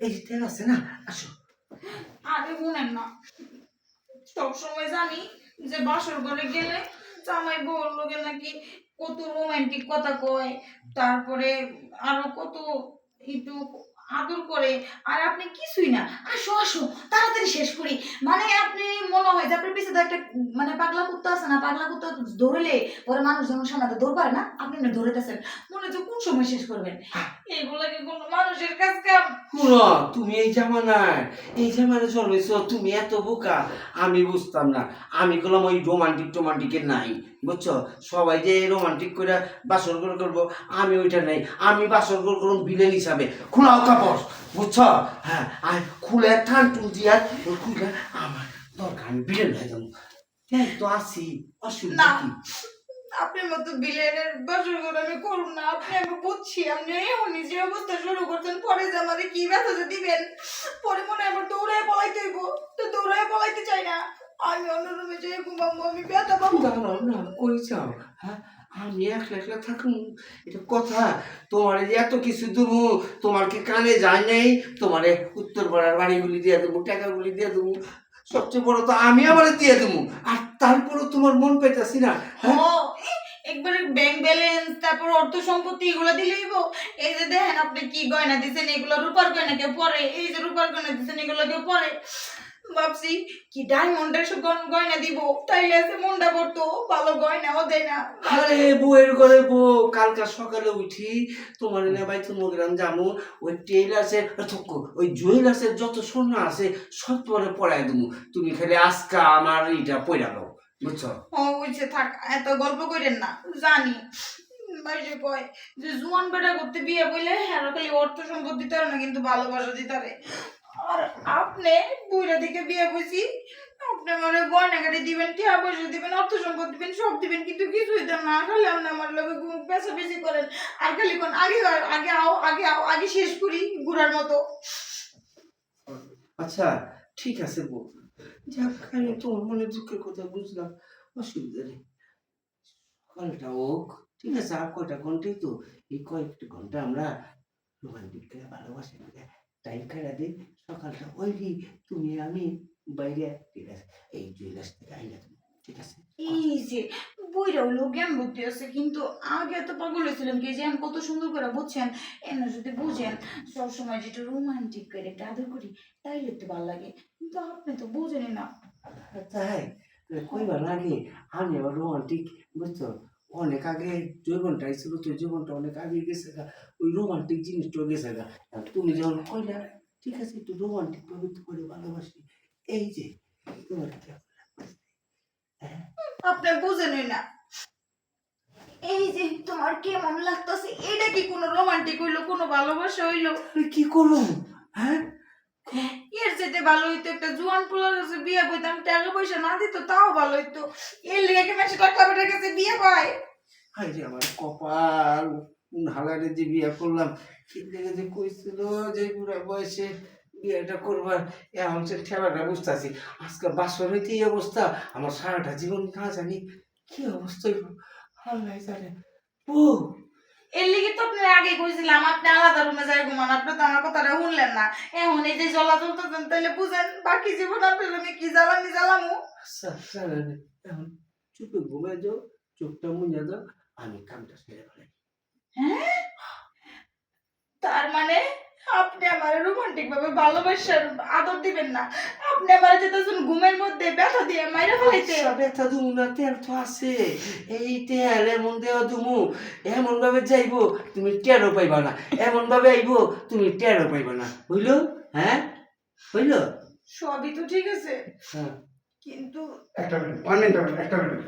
এই যে আছে না, আসো। আরে শুনেন না। সবসময় জানি যে বাসর ঘরে গেলে জামাই বউর লোকে নাকি কত রোমান্টিক কথা কয়, তারপরে আরও কত একটু আদর করে। আর আপনি কিছুই না আসো আসো তাড়াতাড়ি শেষ করি মানে আপনি মনে হয় যে আপনার পিছনে একটা মানে পাগলা কুত্তা আছে না, পাগলা কুত্তা ধরলে পরে মানুষ যেমন সামনে পারে না, আপনি না ধরেতেছেন। মনে হচ্ছে কোন সময় শেষ করবেন? এগুলা কি কোনো মানুষের কাজ কাম? তুমি এই জামানায় এই জামানায় জন্মেছ, তুমি এত বোকা, আমি বুঝতাম না। আমি বললাম ওই রোমান্টিক টোমান্টিকের নাই, বুঝছ? সবাই যে রোমান্টিক করে বাসর ঘর করব, আমি ওইটা নাই। আমি বাসর ঘর করুন বিলেন হিসাবে। খোলাও কাপড়, বুঝছ? হ্যাঁ আর খুলে টান টুন দিয়া আমার দরকার বিলেন হয়ে যাব। তাই তো আসি অসুবিধা কি আপনার মতো বিলেনের বাসর করে আমি করুন না আপনি আমি বুঝছি আপনি যে অবস্থা শুরু করছেন পরে যে আমাদের কি ব্যথা যে দিবেন পরে মনে হয় আমার দৌড়ায় পলাইতে হইব তো দৌড়ায় পলাইতে চাই না। আমি অন্য রুমে যেয়ে ঘুমাবো আমি ব্যথা পাবো। দাঁড়াও না কই যাও হ্যাঁ আমি একলা একলা থাকুন এটা কথা তোমার এত কিছু দেবো তোমার কি কানে যায় নাই? তোমার উত্তর পাড়ার বাড়িগুলি দিয়ে দেবো টাকাগুলি দিয়ে দেবো সবচেয়ে বড় তো আমি আবার দিয়ে দেবো আর তারপরও তোমার মন পেতেছি না হ্যাঁ? একবারে ব্যাংক ব্যালেন্স তারপর অর্থ সম্পত্তি এগুলো দিলেই। এই যে দেখেন আপনি কি গয়না দিচ্ছেন এগুলো রূপার গয়না কেউ পরে, এই যে রূপার গয়না দিচ্ছেন এগুলো কেউ পরে ভাবছি কি ডায়মন্ডের সব গয়না- দিব? তাইলে আছে মনটা পড়তো ভালো গয়নাও দেয় না। আরে বউয়ের ঘরে বউ কালকা সকালে উঠি তোমার এনে ভাই তোমার গ্রাম যাব ওই টেইলার্সের ওই জুয়েলার্সের যত সোনা আছে সব তোমার পড়াই দেবো তুমি খালি আজকা আমার এটা পড়া দাও বুঝছ? ও বুঝছে থাক এত গল্প করেন না জানি। বাইরে কয় যে জুয়ান বেটা করতে বিয়ে বইলে হ্যাঁ খালি অর্থ সম্পদ দিতে পারে না কিন্তু ভালোবাসা দিতে পারে। আর আপনি বুইরা দিকে বিয়ে বইছি আপনি মানে গয়নাগাড়ি দিবেন, টিয়া পয়সা দিবেন অর্থ সম্পদ দিবেন, সব দিবেন, কিন্তু কিছুই দেন না। খালি আপনি আমার লোকে পেশা বেশি করেন। আর খালি কোন আগে আগে আও আগে আও, আগে শেষ করি ঘুরার মতো। আচ্ছা ঠিক আছে বউ। যাক আমি তোমার মনে দুঃখের কথা বুঝলাম। অসুবিধা নেই। সকালটা হোক, ঠিক আছে, আর কয়টা ঘন্টাই তো। এই কয়েকটা ঘণ্টা আমরা রোমান্টিক ভালোবাসি টাইম খাইয়া দিই সকালটা ওই তুমি আমি বাইরে ঠিক আছে? এই জুয়েলার্স থেকে আইনা তুমি ঠিক আছে? এই যে বইরা হলো জ্ঞান বুদ্ধি আছে কিন্তু আগে এত পাগল হয়েছিলাম কি যে আমি কত সুন্দর করে বুঝছেন? এনে যদি বুঝেন সবসময় যেটা রোমান্টিক করে একটা আদর করি তাইলে একটু ভালো লাগে। কিন্তু আপনি তো বুঝেনি না। তাই কইবার লাগে আমি আবার রোমান্টিক বুঝছ? অনেক আগে জীবনটা ছিল তো জীবনটা অনেক আগে গেছে গা ওই রোমান্টিক জিনিসটা গেছে গা। তুমি যখন কইলা ঠিক আছে একটু রোমান্টিক ভাবে করে ভালোবাসি। এই যে তোমার লাগতেছে? হ্যাঁ? আপনি না। এই যে তোমার কেমন লাগতেছে? এটা কি কোনো রোমান্টিক হইল কোনো ভালোবাসা হইল? আমি কি করলাম হ্যাঁ? যেতে ভালো হইতো, একটা জুয়ান পোলার কাছে বিয়ে বইতাম টাকা পয়সা না দিত, তাও ভালো হইতো। এর লেগে মেসে টাকা বেটার কাছে বিয়ে পায়? হাই যে আমার কপাল হালারে যে বিয়ে করলাম। কিন্তু যে কইছিল যে বুড়া বয়সে বিয়েটা করবার এখন সে ঠেলাটা বুঝতেছি, আজকে বাসর হইতে এই অবস্থা, আমার সারাটা জীবন না জানি কি অবস্থা আল্লাহ জানে। ও এর লিগে তো আপনার আগে কইছিলাম আপনি আলাদা রুমে যাই ঘুমান আপনি তো আমার কথাটা শুনলেন না। এখন এই যে জ্বলা তাহলে বুঝেন বাকি জীবন আপনার আমি কি জ্বালানি জ্বালামু? আচ্ছা জানেন এখন চুপে ঘুমাই যাও চোখটা দাও আমি কামটা সেরে ফেলাই। হ্যাঁ? তার মানে আপনি আমার রোমান্টিক ভাবে ভালোবাসার আদর দিবেন না। আপনি যেতেছেন ঘুমের মধ্যে ব্যথা দিয়ে মাইরা ফেলাইতে। আচ্ছা, ব্যথা দুমু না তেল তো আছে। এই তেল এমন দেওয়া দুমু এমন ভাবে যাইবো তুমি টেরও পাইবা না। এমন ভাবে আইবো তুমি টেরও পাইবা না। বুঝলো হ্যাঁ? বুঝলো সবই তো ঠিক আছে। হ্যাঁ। কিন্তু একটা মিনিট মিনিট একটা মিনিট।